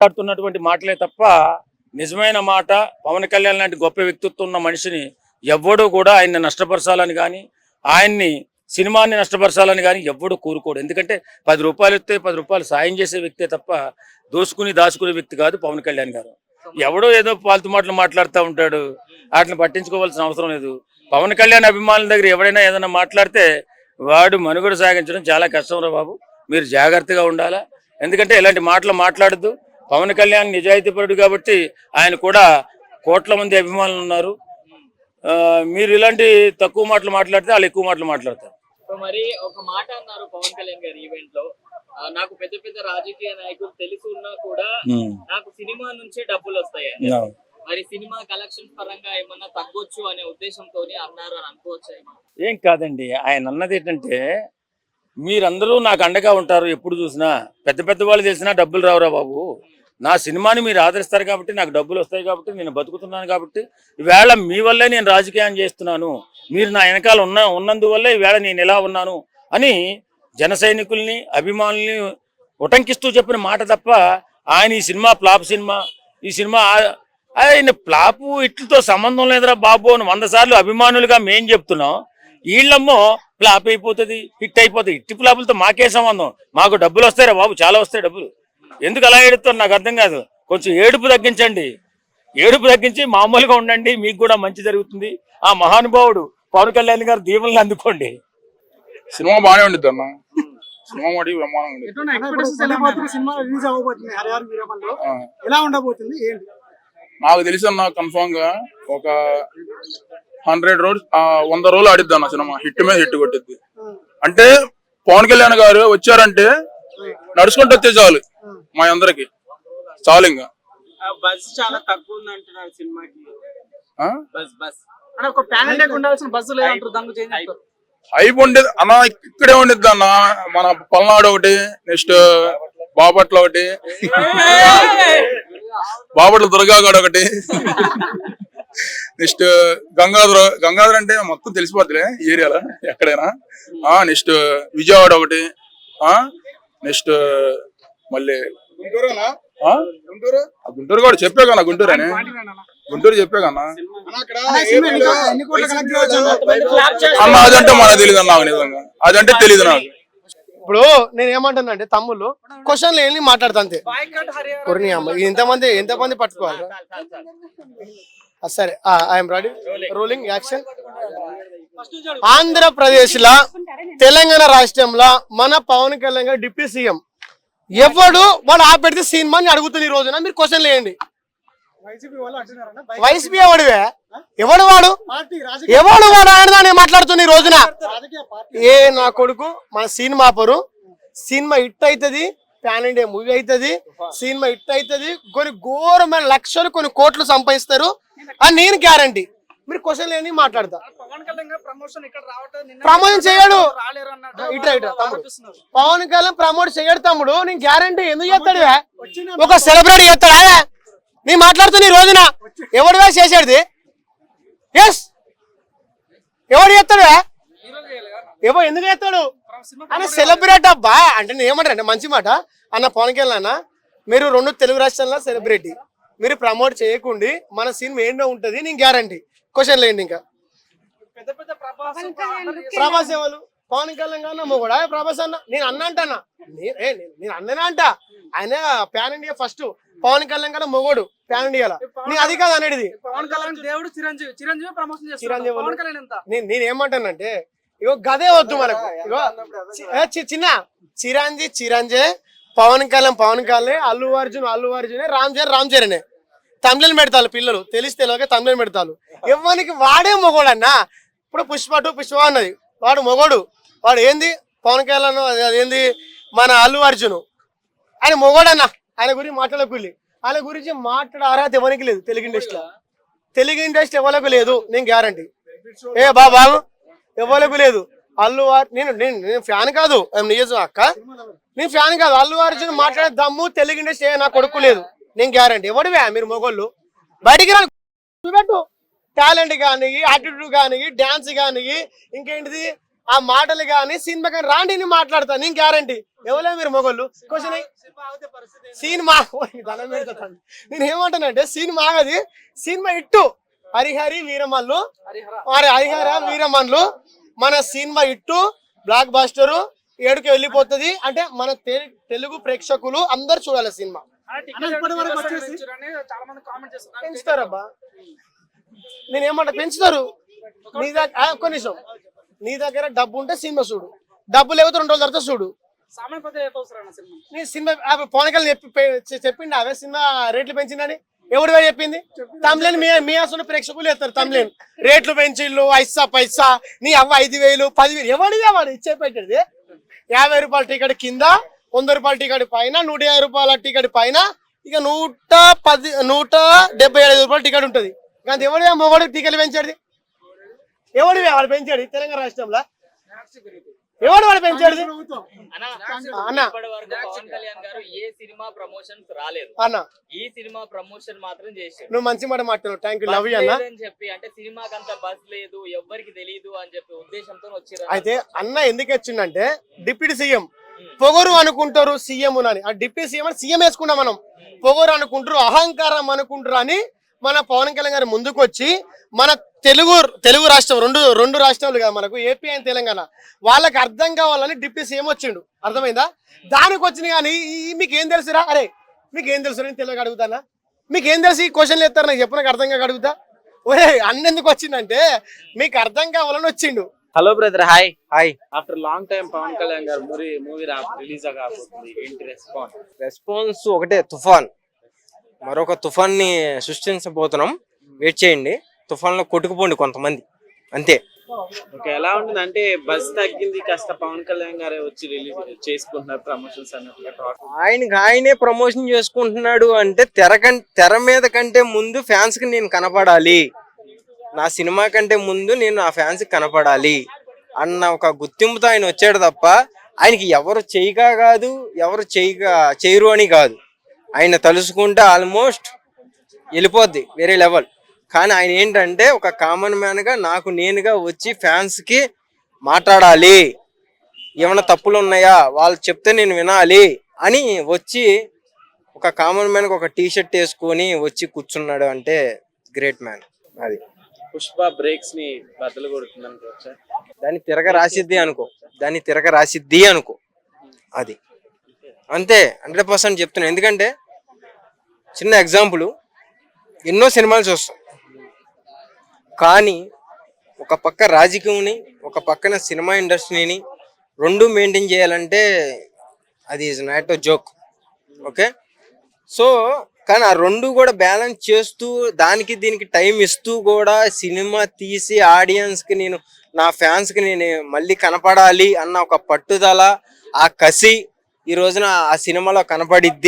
మాట్లాడుతున్నటువంటి మాటలే తప్ప నిజమైన మాట పవన్ కళ్యాణ్ లాంటి గొప్ప వ్యక్తిత్వం ఉన్న మనిషిని ఎవ్వడూ కూడా ఆయన్ని నష్టపరచాలని కానీ ఆయన్ని సినిమాని నష్టపరచాలని కానీ ఎవ్వడూ కోరుకోడు. ఎందుకంటే పది రూపాయలు ఇస్తే పది రూపాయలు సాయం చేసే వ్యక్తే తప్ప దోసుకుని దాచుకునే వ్యక్తి కాదు పవన్ కళ్యాణ్ గారు. ఎవడో ఏదో పాలతు మాటలు మాట్లాడుతూ ఉంటాడు. వాటిని పట్టించుకోవాల్సిన అవసరం లేదు. పవన్ కళ్యాణ్ అభిమానుల దగ్గర ఎవడైనా ఏదైనా మాట్లాడితే వాడు మనుగడ సాగించడం చాలా కష్టం రా బాబు. మీరు జాగ్రత్తగా ఉండాలా. ఎందుకంటే ఇలాంటి మాటలు మాట్లాడద్దు. పవన్ కళ్యాణ్ నిజాయితీపరుడు కాబట్టి ఆయన కూడా కోట్ల మంది అభిమానులు ఉన్నారు. మీరు ఇలాంటి తక్కువ మాటలు మాట్లాడితే వాళ్ళు ఎక్కువ మాటలు మాట్లాడతారు. సో మరి ఒక మాట అన్నారు పవన్ కళ్యాణ్ గారు ఈవెంట్లో. నాకు పెద్ద పెద్ద రాజకీయ నాయకులు తెలిసి ఉన్నా కూడా. నాకు సినిమా నుంచే డబ్బులు వస్తాయి. మరి సినిమా కలెక్షన్ పరంగా ఏమన్నా తగ్గొచ్చు అనే ఉద్దేశంతో అన్నారు అని అనుకోవచ్చు ఏం కాదండి ఆయన అన్నది ఏంటంటే మీరందరూ నాకు అండగా ఉంటారు ఎప్పుడు చూసినా. పెద్ద పెద్ద వాళ్ళు తెలిసినా డబ్బులు రావురా బాబు. నా సినిమాని మీరు ఆదరిస్తారు కాబట్టి నాకు డబ్బులు వస్తాయి కాబట్టి నేను బతుకుతున్నాను కాబట్టి ఈవేళ మీ వల్లే నేను రాజకీయం చేస్తున్నాను. మీరు నా వెనకాల ఉన్న ఉన్నందువల్లే ఈవేళ నేను ఎలా ఉన్నాను అని జన సైనికుల్ని అభిమానుల్ని ఉటంకిస్తూ చెప్పిన మాట తప్ప ఆయన ఈ సినిమా ఫ్లాప్ సినిమా ఈ సినిమా ఆయన ఫ్లాపు ఇట్లతో సంబంధం లేదురా బాబు అని వంద సార్లు అభిమానులుగా మేం చెప్తున్నాం. వీళ్ళమ్మో ఫ్లాప్ అయిపోతుంది హిట్ అయిపోతుంది. ఇట్టి ఫ్లాపులతో మాకే సంబంధం? మాకు డబ్బులు వస్తాయిరా బాబు చాలా వస్తాయి డబ్బులు. ఎందుకు అలా ఏడుస్తారు నాకు అర్థం కాదు. కొంచెం ఏడుపు తగ్గించండి. ఏడుపు తగ్గించి మామూలుగా ఉండండి మీకు కూడా మంచి జరుగుతుంది. ఆ మహానుభావుడు పవన్ కళ్యాణ్ గారు దీవెనలు అందుకోండి. సినిమా బాగానే ఉండిద్ది అన్న. సినిమా మడి ఉండబోతుంది? నాకు తెలిసి అన్న కన్ఫామ్గా ఒక హండ్రెడ్ రోజు వంద రోజులు ఆడిద్ది అన్న సినిమా. హిట్ మీద హిట్ కొట్టిద్ది. అంటే పవన్ కళ్యాణ్ గారు వచ్చారంటే నడుచుకుంటూ వచ్చే చాలు. మా అందరికి. చాలు ఇంకా బస్ చాలా తక్కువ ఉంది అంటున్నారు సినిమాకి. ఆ? బస్ బస్. అంటే ఒక ప్యాన్ ఇండియాకి ఉండాల్సిన బస్సు లేదంటారు దాని గురించి ఏం చెప్తారు హైప్ ఉండేది అన్న ఇక్కడే ఉండిద్ది అన్న మన పల్నాడు ఒకటి నెక్స్ట్ బాపట్ల ఒకటి. బాపట్ల దుర్గాగడ్ ఒకటి. నెక్స్ట్ గంగాధర గంగాధర అంటే మొత్తం తెలిసిపోద్దిలే ఈ ఏరియాలో ఎక్కడైనా. ఆ నెక్స్ట్ విజయవాడ ఒకటి. ఆ నెక్స్ట్ మళ్ళీ గుంటూరు? కూడా చెప్పే కన్నా గుంటూరు అని. గుంటూరు చెప్పే కన్నా అన్న అదంటే మనకు తెలియదు నాకు నిజంగా. అదంటే తెలియదు నాకు. ఇప్పుడు నేను ఏమంటున్నా అంటే తమ్ముళ్ళు క్వశ్చన్లు ఏంటి మాట్లాడతా అంతే కొరిని అమ్మ ఎంతమంది ఎంతమంది పట్టుకోవాలి? ఆ, సరే I'm ready. Rolling action. Andhra Pradesh లా తెలంగాణ రాష్ట్రంలో మన పవన్ కళ్యాణ్ గారు డిప్యూటీ సీఎం. ఎవడు వాడు ఆపెడితే సినిమా అని అడుగుతుంది ఈ రోజున? మీరు క్వశ్చన్ లేండి వైసీపీ ఎవడివే? ఎవడు వాడు? ఎవడు వాడు? ఆయన దాన్ని మాట్లాడుతుంది ఈ రోజున. ఏ నా కొడుకు? మన సినిమా పరు సినిమా హిట్ అవుతుంది ప్యాన్ ఇండియా మూవీ అవుతుంది సినిమా హిట్ అవుతుంది కొన్ని ఘోరమైన లక్షలు కొన్ని కోట్లు సంపాదిస్తారు అని నేను గ్యారంటీ. మీరు క్వశ్చన్ లేని మాట్లాడతా. పవన్ కళ్యాణ్ గారు ప్రమోషన్ చేయడు. పవన్ కళ్యాణ్ ప్రమోట్ చేయడు తమ్ముడు నేను గ్యారంటీ ఎందుకు చేస్తాడు ఒక సెలబ్రిటీ చేస్తాడా? నీ మాట్లాడుతున్న ఈ రోజున. ఎవడు చేసాడు ఎస్ ఎవడు చేస్తాడు? ఎవరు ఎందుకు చేస్తాడు? అన్న సెలబ్రిటీ అబ్బా అంటే నేను ఏమంటారు అంటే మంచి మాట. అన్న పవన్ కళ్యాణ్ అన్న మీరు రెండు తెలుగు రాష్ట్రాల్లో సెలబ్రిటీ. మీరు ప్రమోట్ చేయకుండి మన సినిమా ఏంటో ఉంటది నేను గ్యారంటీ. క్వశ్చన్ లేండి ఇంకా. పెద్ద పెద్ద ప్రభాస్ ప్రభాస్ ఎవరు? పవన్ కళ్యాణ్ గారు కూడా ప్రభాస్ అన్న? నేను అన్న అంటానా? నేను- నేను అన్ననే అంట. ఆయన pan India first Pavan Kalyan garu మొగోడు ప్యాన్ ఇండియాలో నేను అది కాదు అనేది పవన్ కళ్యాణ్ దేవుడు చిరంజీవి. చిరంజీవి ప్రమోషన్ చిరంజీవి పవన్ కళ్యాణ్ ఎంత? నేను నేను ఏమంటానంటే ఇగో గదే వద్దు మనకు. ఇగో చిన్న. చిరంజీ చిరంజీ పవన్ కళ్యాణ్ పవన్ కళ్యాణ్ అల్లు అర్జున్ అల్లు అర్జున్ రామ్ చరణ్ రామ్ చరణే. తమిళని పెడతారు పిల్లలు. తెలిసి తెలియక తమిళని పెడతారు. ఎవరికి వాడే మొగోడన్నా. ఇప్పుడు పుష్ప టూ పుష్ప అన్నది. వాడు మొగోడు. వాడు ఏంది? పవన్ కళ్యాణ్ అది- అది ఏంది? మన అల్లు అర్జున్. ఆయన మొగోడన్న. ఆయన గురించి మాట్లాడకూలి ఆయన గురించి మాట్లాడే అర్హత ఎవరికి లేదు తెలుగు ఇండస్ట్రీలో. తెలుగు ఇండస్ట్రీ ఎవరికి లేదు నేను గ్యారంటీ ఏ బాబు ఎవరికి లేదు. అల్లు నేను నేను నేను ఫ్యాన్ కాదు. నిజం అక్క? నేను ఫ్యాన్ కాదు. అల్లు అర్జున్ మాట్లాడే దమ్ము తెలుగు ఇండస్ట్రీ నా కొడుకు లేదు. నేను గ్యారంటీ ఎవడివే మీరు మొగోళ్ళు. బయటికి రా చూపెట్టు. టాలెంట్ కానీ యాటిట్యూడ్ కానీ డాన్స్ కానీ ఇంకేంటిది? ఆ మాటలు కానీ సినిమా కానీ రాండి నేను మాట్లాడతా నేను గ్యారంటీ ఎవరే మీరు మొగోళ్ళు? క్వశ్చన్ సీన్ మా దండం పెడతాను నేను ఏమంటానంటే సీన్ మాగది. సినిమా ఇట్టు. హరిహరి వీరమల్లు. మరి హరిహర వీరమల్లు. మన సినిమా ఇట్టు. బ్లాక్ బాస్టరు ఏడుకి వెళ్ళిపోతుంది. అంటే మన తెలుగు ప్రేక్షకులు అందరు చూడాలి సినిమా. అన్న, ఇప్పటి వరకు వచ్చేసి చాలా మంది కామెంట్ చేస్తున్నారు. పెంచుతారబ్బా. నేను ఏమంటా పెంచుతారు నీ దగ్గర ఒక్క నిమిషం. నీ దగ్గర డబ్బు ఉంటే సినిమా చూడు. డబ్బు లేకపోతే రెండు రోజుల తర్వాత చూడు. నీ సినిమా పవన్ కళ్యాణ్ చెప్పి చెప్పిండు అవే సినిమా రేట్లు పెంచిందని ఎవడు వేరు చెప్పింది? తమిళన్ మీ మీ అసలు ప్రేక్షకులు వేస్తారు తమిళన్. రేట్లు పెంచిళ్ళు ఐసా పైసా నీ అవ్వ ఐదు వేలు పదివేలు ఎవడు ఎవడు ఇచ్చే పెట్టేది. యాభై రూపాయల టికెట్ కింద వంద రూపాయల టికెట్ పైన నూట యాభై రూపాయల టికెట్ పైన ఇక నూట పది నూట డెబ్బై ఐదు రూపాయల టికెట్ ఉంటుంది. కానీ ఎవడు మొగడు టికెట్ పెంచాడు ఎవడు వాళ్ళు పెంచాడు తెలంగాణ రాష్ట్రంలో? ఎవడు వాడు పెంచాడు అన్న కళ్యాణ్ గారు ఏ సినిమా ప్రమోషన్స్ రాలేదు. అన్న. ఈ సినిమా ప్రమోషన్ మాత్రం చేశారు. నువ్వు మంచి మాట మాట్లాడు థ్యాంక్ యూ లవ్ అన్న. లేదని చెప్పి అంటే సినిమాకి అంత బస్ లేదు ఎవ్వరికి తెలియదు అని చెప్పి ఉద్దేశంతో వచ్చిర్రు అయితే అన్న ఎందుకు వచ్చిందంటే డిప్యూటీ సీఎం. పొగరు అనుకుంటారు సీఎం అని. ఆ డిప్యూటీ సీఎం అని సీఎం వేసుకున్నాం మనం. పొగరు అనుకుంటారు అహంకారం అనుకుంటారు అని మన పవన్ కళ్యాణ్ గారు ముందుకు వచ్చి మన తెలుగు తెలుగు రాష్ట్రం రెండు రెండు రాష్ట్రాలు కదా మనకు ఏపీ అండ్ తెలంగాణ. వాళ్ళకి అర్థం కావాలని డిప్యూటీ సీఎం వచ్చిండు. అర్థమైందా? దానికి వచ్చిన కానీ మీకు ఏం తెలుసురా? అరే మీకు ఏం తెలుసు నేను తెలియక అడుగుతానా? మీకు ఏం తెలుసు ఈ క్వశ్చన్లు ఎత్తారు? నాకు చెప్పు నాకు అర్థం కాక అడుగుతా. ఒరే అన్నెందుకు వచ్చిందంటే మీకు అర్థం కావాలని వచ్చిండు. Hello brother hi hi after long time Pawan Kalyan garu movie movie release ఏంటి రెస్పాన్స్ రెస్పాన్స్ ఒకటే తుఫాన్. మరొక తుఫాన్ని సృష్టించబోతున్నాం. వెయిట్ చేయండి. తుఫాన్లో కొట్టుకుపోండి కొంతమంది. అంతే. ఓకే ఎలా ఉంటుంది? అంటే బస్ తగ్గింది కాస్త పవన్ కళ్యాణ్ గారే వచ్చి రిలీజ్ చేసుకుంటున్నారు ప్రమోషన్స్ అన్నట్టుగా. ఆయనకి ఆయనే ప్రమోషన్ చేసుకుంటున్నాడు అంటే తెర తెర మీద కంటే ముందు ఫ్యాన్స్కి నేను కనపడాలి. నా సినిమా కంటే ముందు నేను ఆ ఫ్యాన్స్కి కనపడాలి అన్న ఒక గుర్తింపుతో ఆయన వచ్చాడు తప్ప ఆయనకి ఎవరు చేయగా కాదు ఎవరు చేయగా చేయరు అని కాదు. ఆయన తలుసుకుంటే ఆల్మోస్ట్ వెళ్ళిపోద్ది వేరే లెవెల్ కానీ ఆయన ఏంటంటే ఒక కామన్ మ్యాన్గా నాకు నేనుగా వచ్చి ఫ్యాన్స్కి మాట్లాడాలి. ఏమైనా తప్పులు ఉన్నాయా? వాళ్ళు చెప్తే నేను వినాలి అని వచ్చి ఒక కామన్ మ్యాన్కి ఒక టీ షర్ట్ వేసుకొని వచ్చి కూర్చున్నాడు అంటే గ్రేట్ మ్యాన్ అది. పుష్ప బ్రేక్స్ని బద్దలు కొడుతుంది అనుకోవచ్చా? దాన్ని తిరగ రాసిద్ది అనుకో. దాన్ని తిరగ రాసిద్ది అనుకో. అది. అంతే హండ్రెడ్ పర్సెంట్ చెప్తున్నాను ఎందుకంటే చిన్న ఎగ్జాంపుల్ ఎన్నో సినిమాలు చూస్తాం. కానీ ఒక పక్క రాజకీయంని ఒక పక్కన సినిమా ఇండస్ట్రీని రెండు మెయింటైన్ చేయాలంటే అది is not joke okay? So కానీ ఆ రెండు కూడా బ్యాలెన్స్ చేస్తూ దానికి దీనికి టైం ఇస్తూ కూడా సినిమా తీసి ఆడియన్స్కి నేను నా ఫ్యాన్స్కి నేను మళ్ళీ కనపడాలి అన్న ఒక పట్టుదల ఆ కసి ఈ రోజున ఆ సినిమాలో కనపడిద్ది.